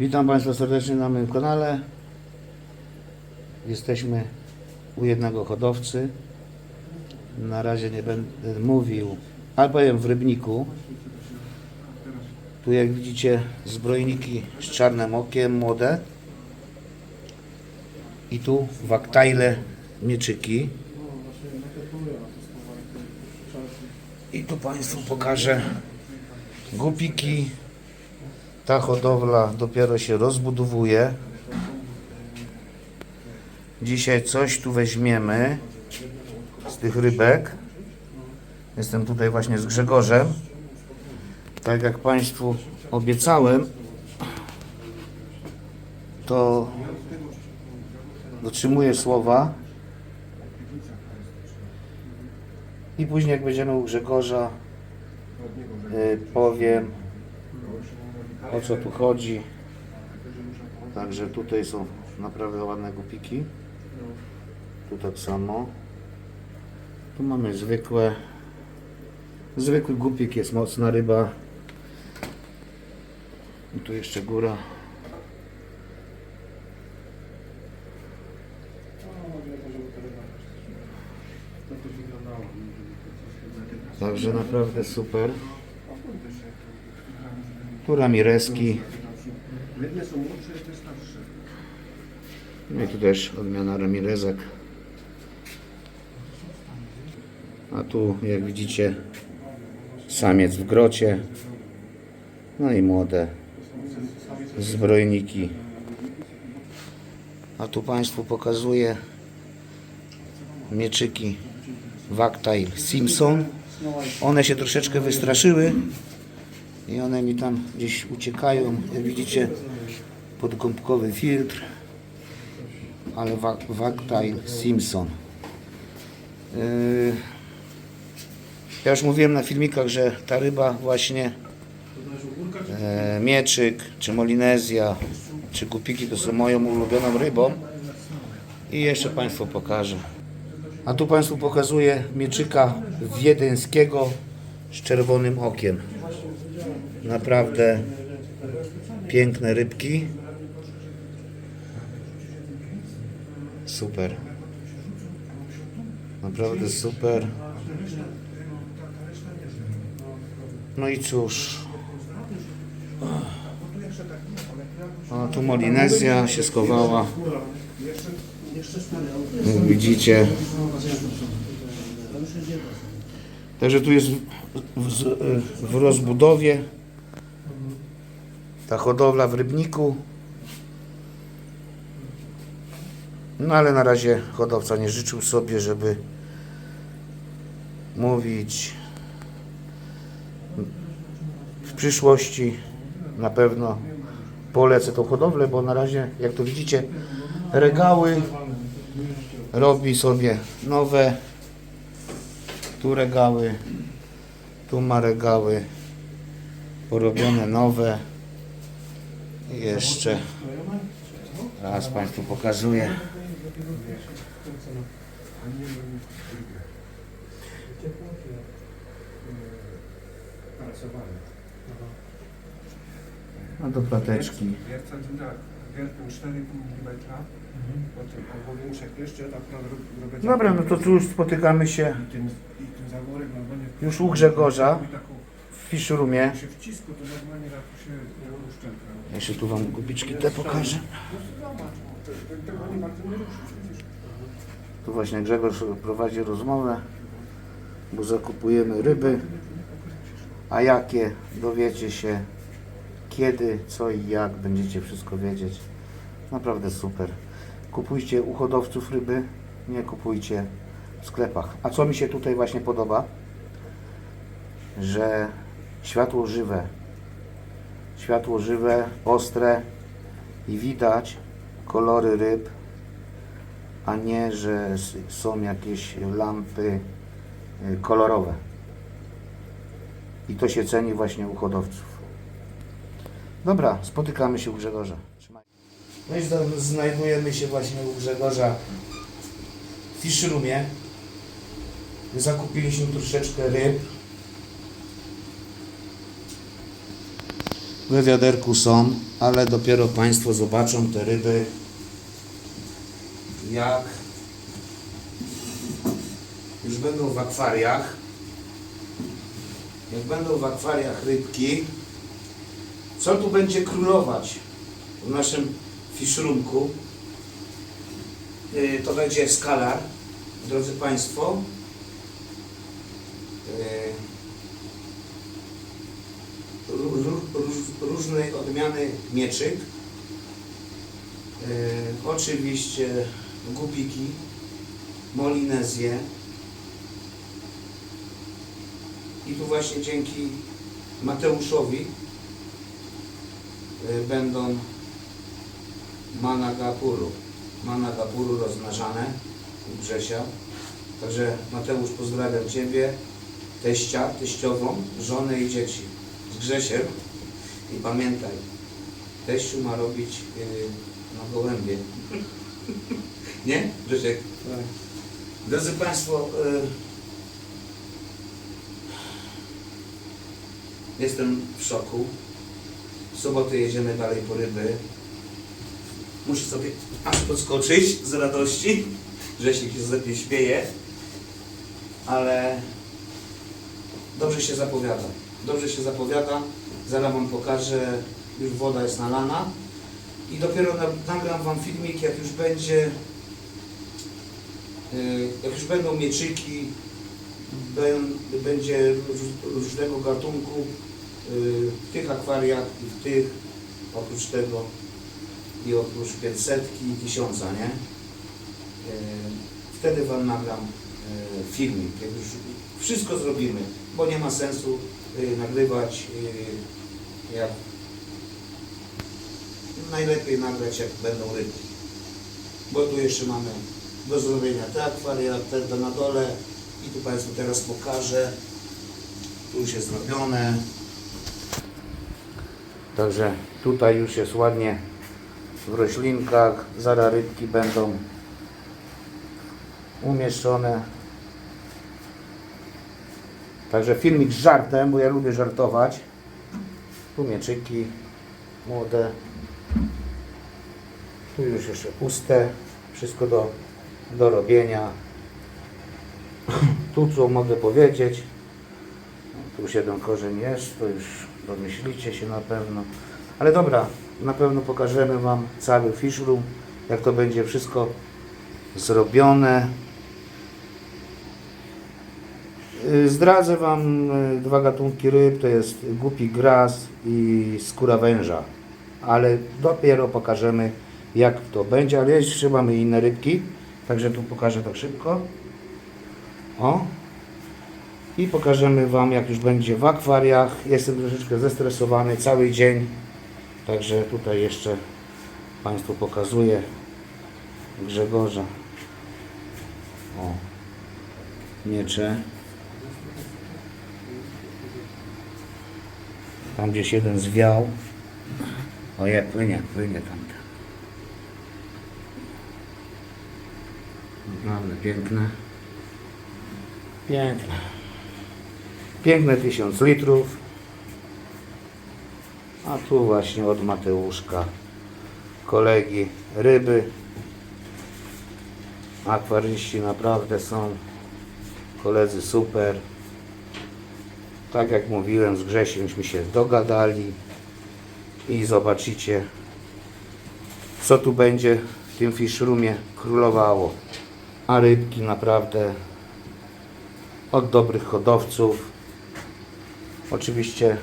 Witam Państwa serdecznie na moim kanale. Jesteśmy u jednego hodowcy. Na razie nie będę mówił, ale powiem w Rybniku. Tu jak widzicie zbrojniki z czarnym okiem, młode. I tu waktajle mieczyki. I tu Państwu pokażę gupiki. Ta hodowla dopiero się rozbudowuje. Dzisiaj coś tu weźmiemy z tych rybek. Jestem tutaj właśnie z Grzegorzem. Tak jak Państwu obiecałem, to dotrzymuję słowa. I później jak będziemy u Grzegorza, y, powiem o co tu chodzi. Także tutaj są naprawdę ładne gupiki. Tu tak samo. Tu mamy zwykłe. Zwykły gupik jest mocna ryba. I tu jeszcze góra. Także naprawdę super. Tu ramireski. Jedne są młodsze, jedne starsze. No i tu też odmiana ramirezek. A tu jak widzicie samiec w grocie. No i młode zbrojniki. A tu Państwu pokazuję mieczyki Wagtail Simpson. One się troszeczkę wystraszyły i one mi tam gdzieś uciekają. Jak widzicie podgąbkowy filtr ale Wa- Wagtail Simpson. Yy, ja już mówiłem na filmikach, że ta ryba właśnie e, mieczyk, czy molinezja, czy gupiki to są moją ulubioną rybą. I jeszcze Państwu pokażę. A tu Państwu pokazuję mieczyka wiedeńskiego z czerwonym okiem. Naprawdę piękne rybki. Super. Naprawdę super. No i cóż. O, tu Molinezja się schowała. Jak widzicie. Także tu jest w, w, w rozbudowie ta hodowla w Rybniku. No ale na razie hodowca nie życzył sobie, żeby mówić w przyszłości na pewno polecę tą hodowlę, bo na razie, jak tu widzicie, regały robi sobie nowe. Tu regały, tu ma regały porobione nowe. Jeszcze raz Państwu pokazuję. No do plateczki. Wiertłem 4,5 mm. Potem obowiązek jeszcze, tak naprawdę robię Dobra, no to tu już spotykamy się normalnie... już u Grzegorza w Fish Roomie. się wcisku, to normalnie tak się. Jeszcze tu Wam gubiczki te pokażę. Tu właśnie Grzegorz prowadzi rozmowę, bo zakupujemy ryby. A jakie dowiecie się kiedy, co i jak będziecie wszystko wiedzieć. Naprawdę super. Kupujcie u hodowców ryby, nie kupujcie w sklepach. A co mi się tutaj właśnie podoba? Że światło żywe, światło żywe, ostre i widać kolory ryb, a nie, że są jakieś lampy y, kolorowe. I to się ceni właśnie u hodowców. Dobra, spotykamy się u Grzegorza. No i znajdujemy się właśnie u Grzegorza w Fish. Zakupiliśmy troszeczkę ryb. W wiaderku są. ale dopiero Państwo zobaczą te ryby, jak już będą w akwariach. Jak będą w akwariach rybki, co tu będzie królować w naszym fishroomku? Yy, To będzie skalar, drodzy Państwo. Ró- ró- róż- różnej odmiany mieczyk. Yy, oczywiście gupiki, molinezje. I tu właśnie dzięki Mateuszowi yy, będą managapuru. Managapuru rozmnażane u Grzesia. Także Mateusz pozdrawiam Ciebie, teścia, teściową, żonę i dzieci Grzesiem. I pamiętaj, teściu ma robić yy, na gołębie. Nie, Grzesiek? Tak. Drodzy Państwo, y, jestem w szoku. W sobotę jedziemy dalej po ryby. Muszę sobie aż podskoczyć z radości. Grzesiek się ze mnie śmieje. Ale dobrze się zapowiada. Dobrze się zapowiada. Zaraz Wam pokażę. Już woda jest nalana. I dopiero na- nagram Wam filmik, jak już będzie Y, jak już będą mieczyki, bę- będzie róż- różnego gatunku y, w tych akwariach i w tych, oprócz tego i oprócz 500 i 1000, nie? Y, Wtedy Wam nagram filmik, jak już wszystko zrobimy, bo nie ma sensu nagrywać y, jak najlepiej nagrać jak będą ryby, bo tu jeszcze mamy do zrobienia te akwaria, te na dole i tu Państwu teraz pokażę. Tu już jest zrobione. Także tutaj już jest ładnie w roślinkach. Zaraz rybki będą umieszczone. Także filmik z żartem, bo ja lubię żartować. Tu mieczyki młode. Tu już jeszcze puste. Wszystko do do robienia. Tu co mogę powiedzieć, tu jeden korzeń jest, to już domyślicie się na pewno. Ale dobra, na pewno pokażemy Wam cały fish room, jak to będzie wszystko zrobione. Y, Zdradzę Wam y, dwa gatunki ryb, to jest głupi gras i skóra węża. Ale dopiero pokażemy jak to będzie, ale jeszcze mamy inne rybki. Także tu pokażę tak szybko. O. I pokażemy Wam jak już będzie w akwariach. Jestem troszeczkę zestresowany cały dzień. Także tutaj jeszcze Państwu pokazuję Grzegorza. O. Miecze. Tam gdzieś jeden zwiał. O je, płynie, płynie tam. Naprawdę piękne. Piękne. Piękne tysiąc litrów. A tu właśnie od Mateuszka kolegi ryby. Akwaryści naprawdę są koledzy super. Tak jak mówiłem z Grzesieምśmy się dogadali i zobaczycie co tu będzie w tym fishroomie królowało a rybki naprawdę od dobrych hodowców. Oczywiście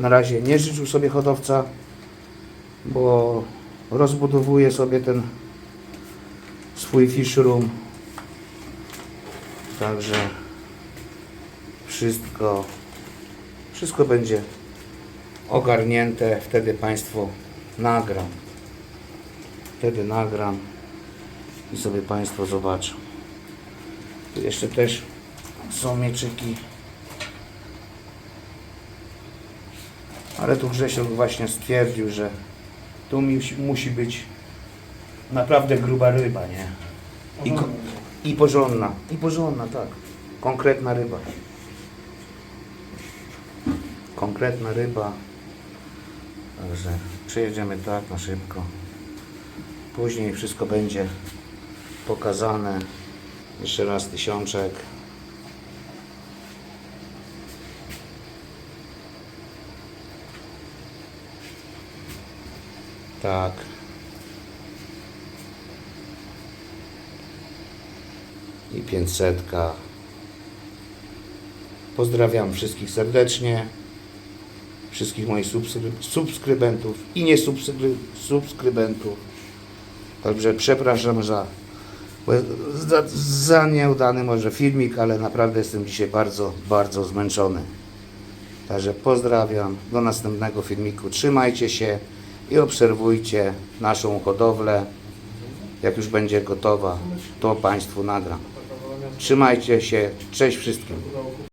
na razie nie życzył sobie hodowca, bo rozbudowuje sobie ten swój fish room. Także wszystko wszystko będzie ogarnięte, wtedy Państwu nagram. Wtedy nagram i sobie Państwo zobaczą. Tu jeszcze też są mieczyki. Ale tu Grzesiek właśnie stwierdził, że tu musi, musi być naprawdę gruba ryba, nie? I, I porządna. I porządna, tak. Konkretna ryba. Konkretna ryba. Także przejedziemy tak na szybko. Później wszystko będzie pokazane. Jeszcze raz tysiączek. Tak. I pięćsetka. Pozdrawiam wszystkich serdecznie. Wszystkich moich subskry- subskrybentów i nie subskry- subskrybentów. Także przepraszam za, za, za nieudany może filmik, ale naprawdę jestem dzisiaj bardzo, bardzo zmęczony. Także pozdrawiam. Do następnego filmiku. Trzymajcie się i obserwujcie naszą hodowlę. Jak już będzie gotowa, to Państwu nagram. Trzymajcie się. Cześć wszystkim.